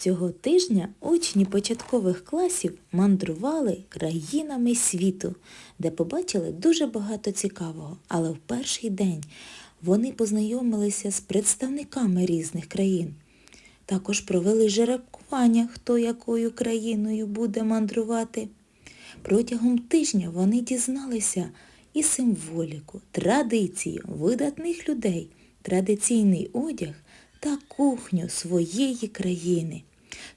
Цього тижня учні початкових класів мандрували країнами світу, де побачили дуже багато цікавого. Але в перший день вони познайомилися з представниками різних країн. Також провели жеребкування, хто якою країною буде мандрувати. Протягом тижня вони дізналися і символіку, традицію видатних людей, традиційний одяг та кухню своєї країни.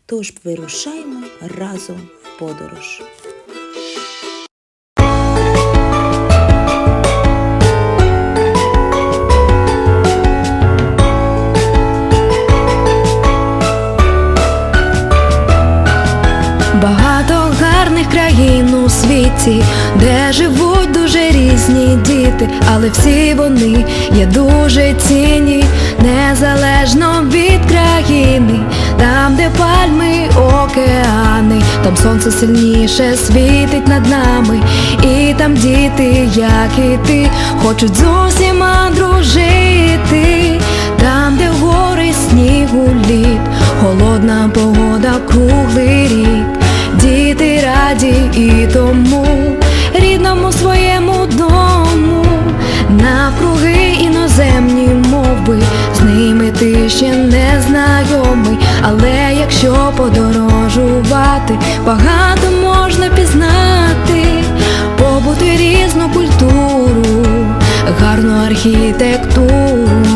Тож вирушаймо разом в подорож. Багато гарних країн у світі, де живуть дуже різні діти, але всі вони є дуже цінні, незалежно від країни, там сонце сильніше світить над нами, і там діти, як і ти, хочуть з усіма дружити, там, де гори снігу лід, холодна погода круглий рік. Діти раді і тому рідному своєму дому, навкруги іноземні мови, з ними ти ще не знайомий, але якщо подорожувати, багато можна пізнати, побути різну культуру, гарну архітектуру,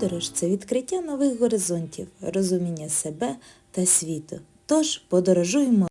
подорож це відкриття нових горизонтів, розуміння себе та світу. Тож подорожуємо